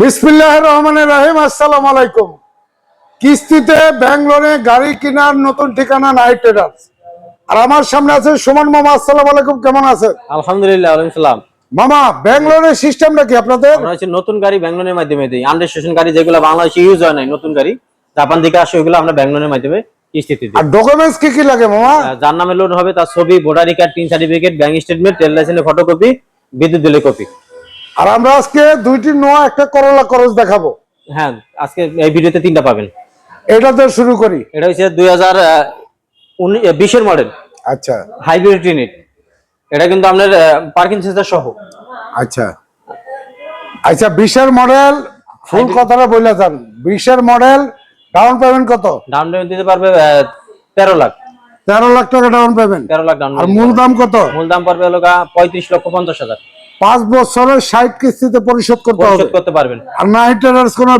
বিসমিল্লাহ রহমান রাহিম আসসালাম আলাইকুম। কিস্তিতে ব্যাঙ্গলোরে গাড়ি কেনার নতুন ঠিকানা নাইট ট্রেডার্স আর আমার সামনে আছে সুমন মামা আসসালাম আলাইকুম কেমন আছেন? আলহামদুলিল্লাহ সালাম মামা ব্যাঙ্গলোরের সিস্টেমটা কি আপনাদের? আমরা হচ্ছে নতুন গাড়ি ব্যাঙ্গলোরের মাধ্যমে দিই। আন্ডার স্টেশন গাড়ি যেগুলো বাংলাদেশে ইউজ হয় নাই নতুন গাড়ি। জাপান থেকে আসে ওইগুলো আমরা ব্যাঙ্গলোরের মাধ্যমে কিস্তিতে দিই। আর ডকুমেন্টস কি কি লাগে মামা? যার নামে লোড হবে তার ছবি voter card TIN certificate bank statement trade লাইসেন্সের ফটোকপি বিদ্যুৎ বিলের কপি আর আমরা আজকে দুইটি নোয়া একটা করলা করজ দেখাবো। হ্যাঁ আজকে এই ভিডিওতে তিনটা পাবেন। এটা তো শুরু করি। এটা হচ্ছে দুই হাজার বিশের মডেল আচ্ছা। হাইব্রিড ইউনিট এটা কিন্তু আপনার পার্কিং সেন্সার সহ। আচ্ছা। আচ্ছা বিশের মডেল ফুল কথাটা বলে যান। বিশের মডেল ডাউন পেমেন্ট কত? ডাউন পেমেন্ট দিতে পারবে তেরো লাখ। তেরো লাখ টাকা ডাউন পেমেন্ট তেরো লাখ ডাউন আর মূল দাম কত? মূল দাম পড়বে হলো পঁয়ত্রিশ লক্ষ পঞ্চাশ হাজার। পাঁচ বছরের ষাট কিস্তিতে পরিশোধ করতে হবে। করতে পারবেন। আর নাইট ট্রেডার্স কোনো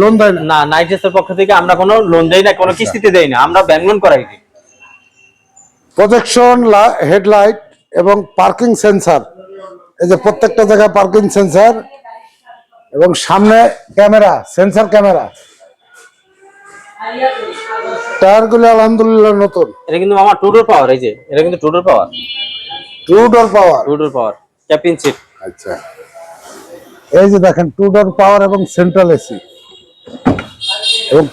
লোন দেয় না। না নাইট্রেসের পক্ষ থেকে আমরা কোনো লোন দেই না কোনো কিস্তিতে দেই না। আমরা ব্যাংক লোন করাই। দিই প্রজেকশন হেডলাইট এবং পার্কিং সেন্সার এই যে প্রত্যেকটা জায়গায় পার্কিং সেন্সার এবং সামনে ক্যামেরা সেন্সার ক্যামেরা টায়ারগুলো আলহামদুলিল্লাহ নতুন। এটা কিন্তু আমার টুডোর পাওয়ার এই যে এটা কিন্তু two door power two door power two door power captain seat আচ্ছা। এই যে দেখেন টু ডোর পাওয়ার এবং সেন্ট্রাল এসি এবং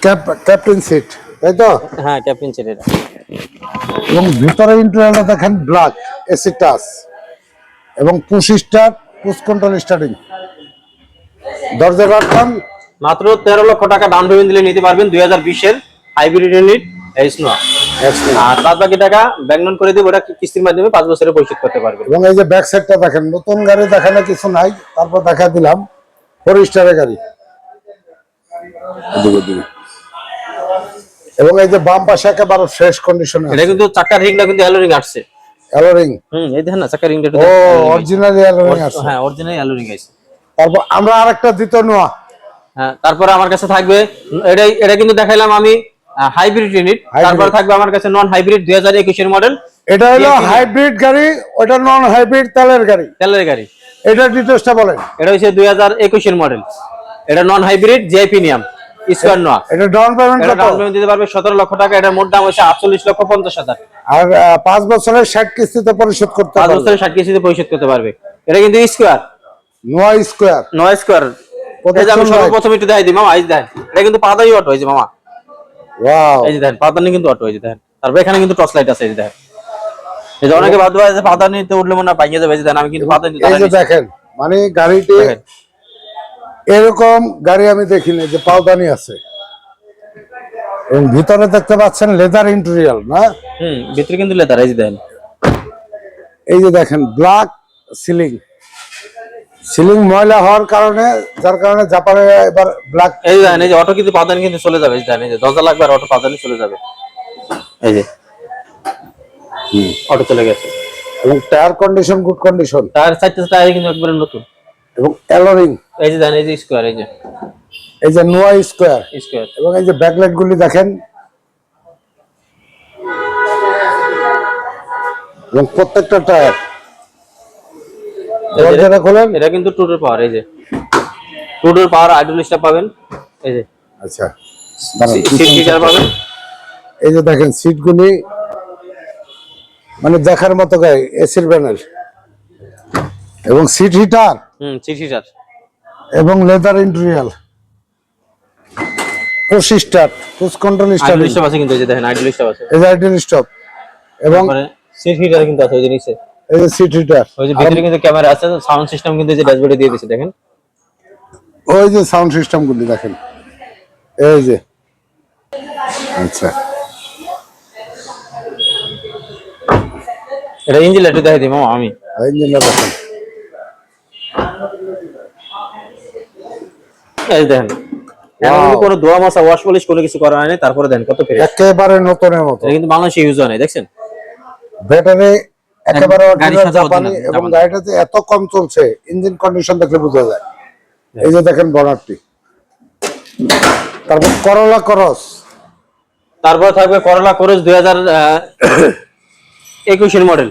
ক্যাপ্টেন সিট তাই তো? হ্যাঁ ক্যাপ্টেন সিট এটা। এবং ভিতরে ইন্টারনালটা দেখেন ব্ল্যাক এসি টাচ এবং push start push control starting দরজা কাটলাম। মাত্র তেরো লক্ষ টাকা ডাউন পেমেন্ট দিলে নিতে পারবেন দুই হাজার বিশের হাইব্রিড ইউনিট এই স্নো আর বাদ বাকি টাকা ব্যাংক লোন করে দিব ওটা কিস্তির মাধ্যমে পাঁচ বছরে পরিশোধ করতে পারবে। এবং এই যে ব্যাক সাইডটা দেখেন নতুন গাড়ি দেখানো কিছু নাই তারপর দেখা দিলাম ফোর স্টারের গাড়ি। এদিকে, এদিকে। এবং এই যে বাম পাশে একেবারে ফ্রেশ কন্ডিশনে এটা কিন্তু চাকার রিংটা কিন্তু অ্যালোরিং আসছে। অ্যালোরিং হুম এই দেখেন না চাকার রিংটা ও অরিজিনালি হ্যাঁ অরিজিনাল অ্যালোরিং আছে তারপর আমরা আরেকটা দ্বিতীয় নোয়া। হ্যাঁ তারপরে আমার কাছে থাকবে এটা এটা কিন্তু দেখাইলাম আমি হাইব্রিড ইউনিট তারপরে থাকবে আমার কাছে নন হাইব্রিড দুই হাজার একুশের মডেল এটা হলো হাইব্রিড গাড়ি ওটা নন হাইব্রিড তেলের গাড়ি। তেলের গাড়ি। এটা ডিটেলসটা বলেন। এটা হচ্ছে দুই হাজার একুশের মডেল এটা নন হাইব্রিড জিআইপি নিয়াম স্কোয়ার নোয়া এটা ডাউন পেমেন্ট কত? ডাউন পেমেন্ট দিতে পারবে সতেরো লক্ষ টাকা। এটার মোট দাম হচ্ছে আটচল্লিশ লক্ষ পঞ্চাশ হাজার। আর আহ, পাঁচ বছরের ষাট কিস্তিতে পরিশোধ করতে পারবে। বছরের ষাট কিস্তিতে পরিশোধ করতে পারবে। এটা কিন্তু স্কোয়ার নোয়া স্কোয়ার নয় স্কোয়ার এই যে আমি সর্বপ্রথম একটু দেখাই দিই মামা আইজ দেন এটা কিন্তু পাতাই অটো হয়েছে মামা। ওয়াও এই যে দেখেন পাতানি কিন্তু অটো হয়েছে দেখেন। তারপর এখানে কিন্তু টর্চ লাইট আছে এই যে দেখেন। এই যে অনেকে ভাবতে পারে যে পাতা উঠলে মনে হয় ভাঙিয়ে যাবে এই যে দেখেন আমি কিন্তু পাতা এই যে দেখেন মানে গাড়িটি এরকম গাড়ি আমি দেখিনি যে পাওদানি আছে। এবং ভিতরে দেখতে পাচ্ছেন লেদার ইন্টেরিয়াল না? হুম ভিতরে কিন্তু লেদার এই যে দেখেন। এই যে দেখেন ব্ল্যাক সিলিং সিলিং ময়লা হওয়ার কারণে যার কারণে জাপানে এবার ব্ল্যাক এই দেখেন এই যে অটো কিন্তু পাতানি কিন্তু চলে যাবে এই যে দরজা লাগবে আর অটো পাতানি চলে যাবে। এই যে অটো চলে গেছে। এবং tyre condition good condition tyre চারটে টায়ার কিন্তু একবারে নতুন। এবং অ্যালোরিং এই যে দেখেন এই যে স্কোয়ার এই যে। এই যে নোয়া স্কোয়ার স্কোয়ার এবং এই যে ব্যাকলাইট গুলি দেখেন। এবং প্রত্যেকটা টায়ার দরজাটা খোলেন? এটা কিন্তু টুডোর পাওয়ার এই যে। টুডোর পাওয়ার আইডল স্টার পাবেন এই যে। আচ্ছা। সিট পাবেন। এই যে দেখেন সিটগুলি মানে দেখার মতো গায়ে এসির প্যানেল এবং seat heater. Hmm seat heater. এবং leather interior push start push control start. Star আছে কিন্তু এই যে দেখেন আইডল আছে। এই যে আইডল স্টপ এবং সিট হিটার কিন্তু আছে ওই যে নিচে। এই যে সিট হিটার ওই যে ভিতরে কিন্তু ক্যামেরা আছে সাউন্ড সিস্টেম কিন্তু এই যে ড্যাশবোর্ডে দিয়ে দিয়েছে দেখেন। ওই যে সাউন্ড সিস্টেম গুলি দেখেন। এই যে। আচ্ছা। এটা ইঞ্জিন লাইট দেখাই দিই মামা আমি। ইঞ্জিনটা দেখেন। এই দেখেন। কোনো ধোয়া মশা ওয়াশ পলিশ কোনো কিছু করা হয়নি তারপরে দেন কত ফ্রেশ। একেবারে নতুনের মতো। কিন্তু বাংলাদেশে ইউজ হয় নাই দেখছেন? ব্যাটারি একেবারে জাপানি এবং গাড়িটাতে এত কম চলছে ইঞ্জিন কন্ডিশন দেখলে বোঝা যায়। এই যে দেখেন তারপর করলা করস তারপরে থাকবে করলা কোরস দুই হাজার একুশের মডেল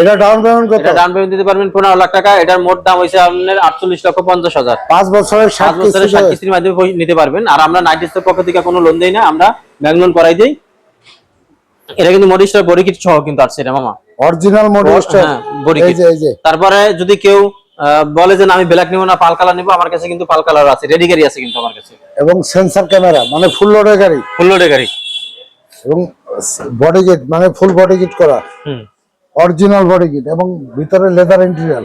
এটা ডাউন পেমেন্ট কত? ডাউন পেমেন্ট দিতে পারবেন পনেরো লাখ টাকা। এটার মোট দাম হয়েছে আপনার আটচল্লিশ লক্ষ পঞ্চাশ হাজার। পাঁচ বছরের ষাট পাঁচ বছরের ষাট কিস্তিতে কিস্তির মাধ্যমে নিতে পারবেন। আর আমরা নাইটিসের পক্ষ থেকে কোনো লোন দেই না। আমরা ব্যাংক লোন করাই দিই। এটা কিন্তু মডিস্টার বডি কিট সহ কিন্তু আসছে এটা মামা। অরিজিনাল body এই যে তারপরে যদি কেউ বলে যে আমি ব্ল্যাক নিবো না পাল কালার নিবো আমার কাছে কিন্তু পাল কালার আছে রেডি গাড়ি আছে কিন্তু আমার কাছে। এবং সেন্সর ক্যামেরা মানে ফুল লোডের গাড়ি। ফুল লোডে গাড়ি। এবং বডি কিট মানে ফুল বডি কিট করা। হুম। অরিজিনাল বডি কিট এবং ভিতরে লেদার ইন্টেরিয়ার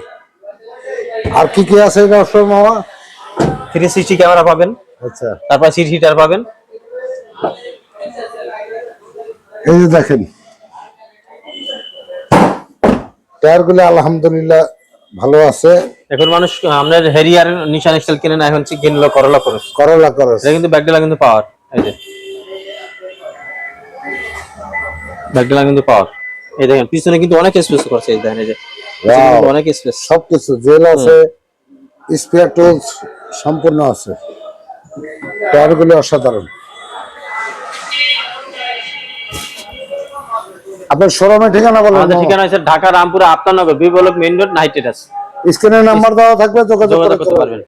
আর কি কি আছে এটা অবশ্য মামা? থ্রি সিক্সটি ক্যামেরা পাবেন। আচ্ছা। তারপর সিট হিটার পাবেন। এই যে দেখেন। টায়ারগুলো আলহামদুলিল্লাহ ভালো আছে। এখন মানুষ আপনার হেরিয়ার নিশান এক্সেল কিনে না এখন কিনলো করলা করে করলা করস এটা কিন্তু ব্যাকডেলা কিন্তু পাওয়ার এই যে। ব্যাকডেলা কিন্তু পাওয়ার। এই দেখেন পিছনে কিন্তু অনেক স্পেস করছে এই দেখেন এই যে। অনেক স্পেস সবকিছু জেল আছে স্পেয়ার টুলস সম্পূর্ণ আছে। টায়ারগুলো অসাধারণ। আপনার শোরুমের ঠিকানা বলেন আমাদের ঠিকানা হচ্ছে ঢাকা রামপুরা আপনার নগর B block main road night terrace. স্ক্রিনে নাম্বার দেওয়া থাকবে যোগাযোগ করতে পারবেন।